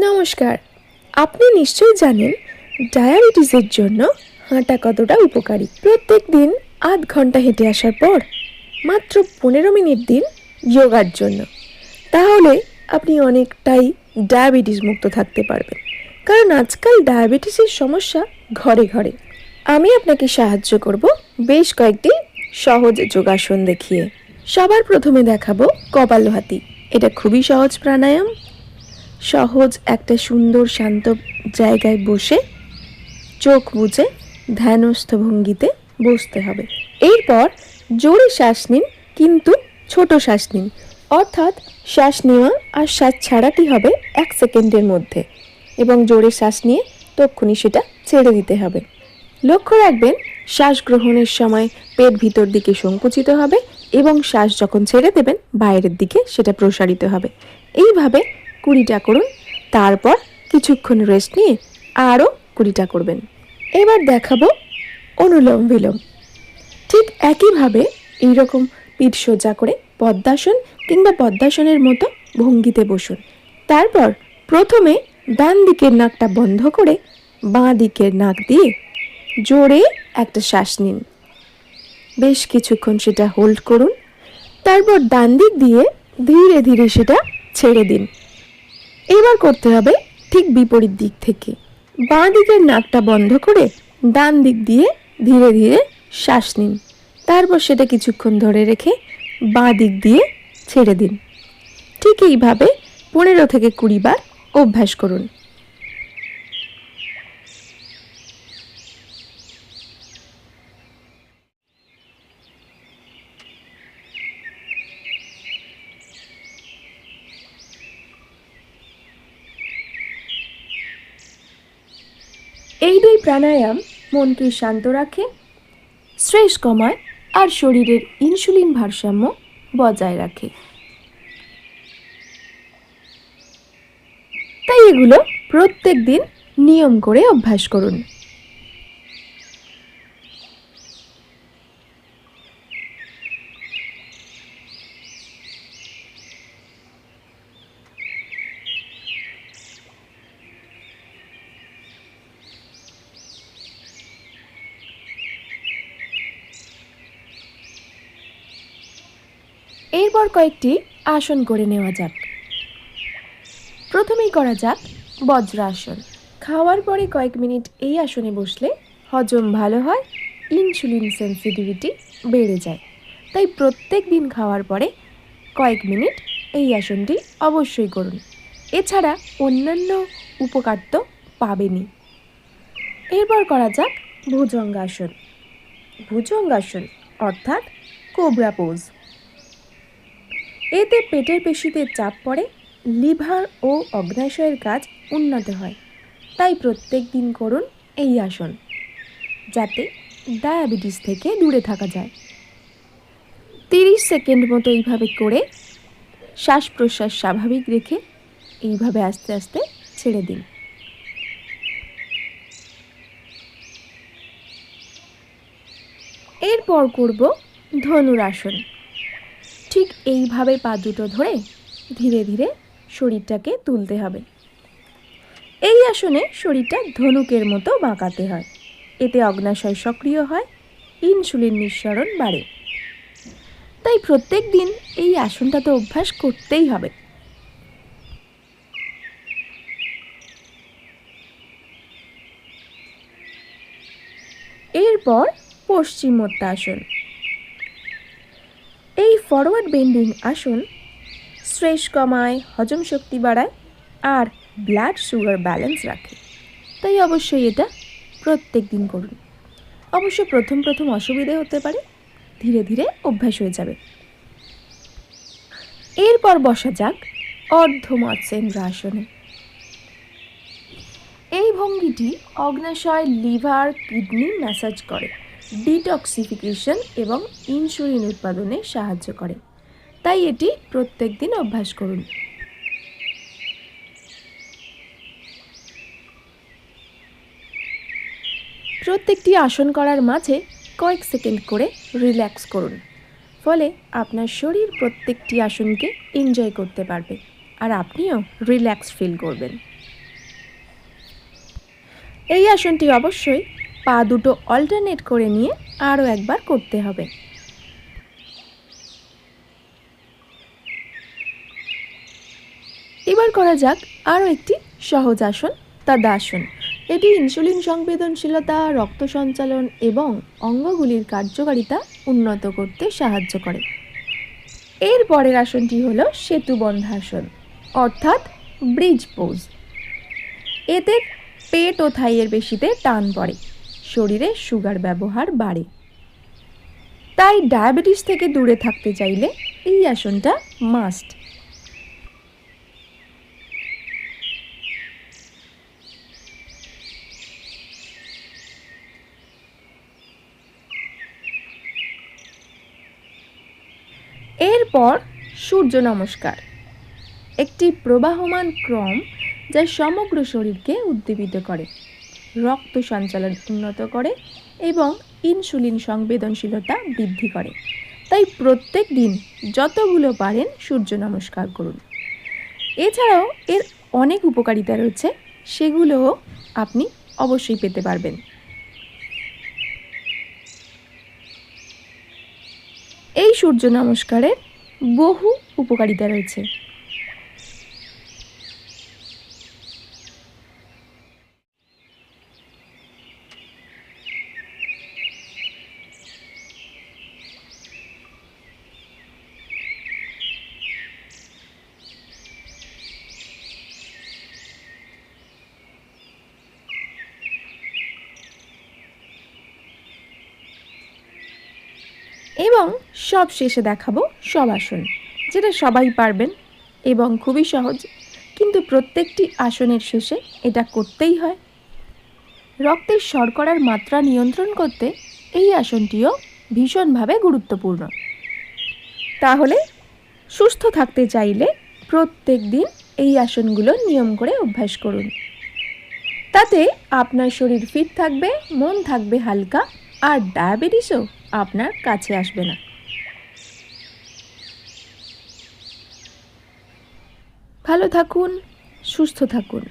নমস্কার। আপনি নিশ্চয়ই জানেন, ডায়াবেটিসের জন্য হাঁটা কতটা উপকারী। প্রত্যেক দিন আধ ঘণ্টা হেঁটে আসার পর মাত্র পনেরো মিনিট দিন যোগার জন্য। তাহলে আপনি অনেকটাই ডায়াবেটিস মুক্ত থাকতে পারবেন। কারণ আজকাল ডায়াবেটিসের সমস্যা ঘরে ঘরে। আমি আপনাকে সাহায্য করব বেশ কয়েকটি সহজ যোগাসন দেখিয়ে। সবার প্রথমে দেখাবো কপালভাতি। এটা খুবই সহজ প্রাণায়াম। সহজ একটা সুন্দর শান্ত জায়গায় বসে চোখ বুজে ধ্যানস্থ ভঙ্গিতে বসতে হবে। এরপর জোরে শ্বাস নিন, কিন্তু ছোট শ্বাস নিন। অর্থাৎ শ্বাস নেওয়া আর শ্বাস ছাড়াটি হবে এক সেকেন্ডের মধ্যে এবং জোরে শ্বাস নিয়ে তক্ষুনি সেটা ছেড়ে দিতে হবে। লক্ষ্য রাখবেন, শ্বাস গ্রহণের সময় পেট ভিতর দিকে সংকুচিত হবে এবং শ্বাস যখন ছেড়ে দেবেন, বাইরের দিকে সেটা প্রসারিত হবে। এইভাবে কুড়িটা করুন। তারপর কিছুক্ষণ রেস্ট নিয়ে আরও কুড়িটা করবেন। এবার দেখাবো অনুলোম বিলোম। ঠিক একইভাবে এইরকম পিঠ সোজা করে পদ্মাসন কিংবা পদ্মাসনের মতো ভঙ্গিতে বসুন। তারপর প্রথমে ডান দিকের নাকটা বন্ধ করে বাঁ দিকের নাক দিয়ে জোরে একটা শ্বাস নিন। বেশ কিছুক্ষণ সেটা হোল্ড করুন। তারপর ডান দিক দিয়ে ধীরে ধীরে সেটা ছেড়ে দিন। এবার করতে হবে ঠিক বিপরীত দিক থেকে। বাঁ দিকের নাকটা বন্ধ করে ডান দিক দিয়ে ধীরে ধীরে শ্বাস নিন। তারপর সেটা কিছুক্ষণ ধরে রেখে বাঁ দিক দিয়ে ছেড়ে দিন। ঠিক এইভাবে পনেরো থেকে কুড়ি বার অভ্যাস করুন এই দুই প্রাণায়াম মনকে শান্ত রাখে স্ট্রেস কমায় আর শরীরের ইনসুলিন ভারসাম্য বজায় রাখে। তাই এগুলো প্রত্যেক দিন নিয়ম করে অভ্যাস করুন। এরপর কয়েকটি আসন করে নেওয়া যাক। প্রথমেই করা যাক বজ্র আসন খাওয়ার পরে কয়েক মিনিট এই আসনে বসলে হজম ভালো হয়, ইনসুলিন সেন্সিটিভিটি বেড়ে যায়। তাই প্রত্যেক দিন খাওয়ার পরে কয়েক মিনিট এই আসনটি অবশ্যই করুন। এছাড়া অন্যান্য উপকার তো পাবেনই। এরপর করা যাক ভুজঙ্গাসন। ভুজঙ্গাসন অর্থাৎ কোবরা পোজ। এতে পেটের পেশিতে চাপ পড়ে, লিভার ও অগ্নাশয়ের কাজ উন্নত হয়। তাই প্রত্যেক দিন করুন এই আসন, যাতে ডায়াবেটিস থেকে দূরে থাকা যায়। তিরিশ সেকেন্ড মতো এইভাবে করে শ্বাস প্রশ্বাস স্বাভাবিক রেখে এইভাবে আস্তে আস্তে ছেড়ে দিন। এরপর করব ধনুরাসন ঠিক এইভাবে পা দুটো ধরে ধীরে ধীরে শরীরটাকে তুলতে হবে। এই আসনে শরীরটা ধনুকের মতো বাঁকাতে হয়। এতে অগ্নাশয় সক্রিয় হয়, ইনসুলিন নিঃসরণ বাড়ে। তাই প্রত্যেক দিন এই আসনটা তো অভ্যাস করতেই হবে। এরপর paschimottanasana. Forward bending asana stress কমায়, হজম শক্তি বাড়ায়, আর ব্লাড সুগার ব্যালেন্স রাখে। তাই অবশ্যই এটা প্রত্যেক দিন করুন। অবশ্য প্রথম প্রথম অসুবিধে হতে পারে, ধীরে ধীরে অভ্যাস হয়ে যাবে। এরপর বসা যাক অর্ধমৎসেন্দ্র আসনে এই ভঙ্গিটি অগ্নাশয়, লিভার, কিডনি ম্যাসাজ করে। ডিটক্সিফিকেশন এবং ইনসুলিন উৎপাদনে সাহায্য করে। তাই এটি প্রত্যেক দিন অভ্যাস করুন। প্রত্যেকটি আসন করার মাঝে কয়েক সেকেন্ড করে রিল্যাক্স করুন। ফলে আপনার শরীর প্রত্যেকটি আসনকে এনজয় করতে পারবে আর আপনিও রিল্যাক্স ফিল করবেন। এই আসনটি অবশ্যই পা দুটো অল্টারনেট করে নিয়ে আরও একবার করতে হবে। এবার করা যাক আরও একটি সহজ আসন, তাদাসন। এটি ইনসুলিন সংবেদনশীলতা, রক্ত সঞ্চালন এবং অঙ্গগুলির কার্যকারিতা উন্নত করতে সাহায্য করে। এর পরের আসনটি হল সেতু বন্ধাসন, অর্থাৎ ব্রিজ পোজ এতে পেট ও থাইয়ের বেশিতে টান পড়ে। শরীরে সুগার ব্যবহার বাড়ে। তাই ডায়াবেটিস থেকে দূরে থাকতে চাইলে এই আসনটা মাস্ট। এরপর সূর্য নমস্কার। একটি প্রবাহমান ক্রম যা সমগ্র শরীরকে উদ্দীপিত করে। রক্ত সঞ্চালন উন্নত করে এবং ইনসুলিন সংবেদনশীলতা বৃদ্ধি করে। তাই প্রত্যেক দিন যতগুলো পারেন সূর্য নমস্কার করুন। এছাড়াও এর অনেক উপকারিতা রয়েছে, সেগুলোও আপনি অবশ্যই পেতে পারবেন। এই সূর্য নমস্কারের বহু উপকারিতা রয়েছে। এবং সব শেষে দেখাবো সবাসন যেটা সবাই পারবেন এবং খুবই সহজ, কিন্তু প্রত্যেকটি আসনের শেষে এটা করতেই হয়। রক্তের শর্করার মাত্রা নিয়ন্ত্রণ করতে এই আসনটিও ভীষণভাবে গুরুত্বপূর্ণ। তাহলে সুস্থ থাকতে চাইলে প্রত্যেক দিন এই আসনগুলো নিয়ম করে অভ্যাস করুন। তাতে আপনার শরীর ফিট থাকবে, মন থাকবে হালকা আর ডায়াবেটিসও আপনার কাছে আসবে না। ভালো থাকুন সুস্থ থাকুন।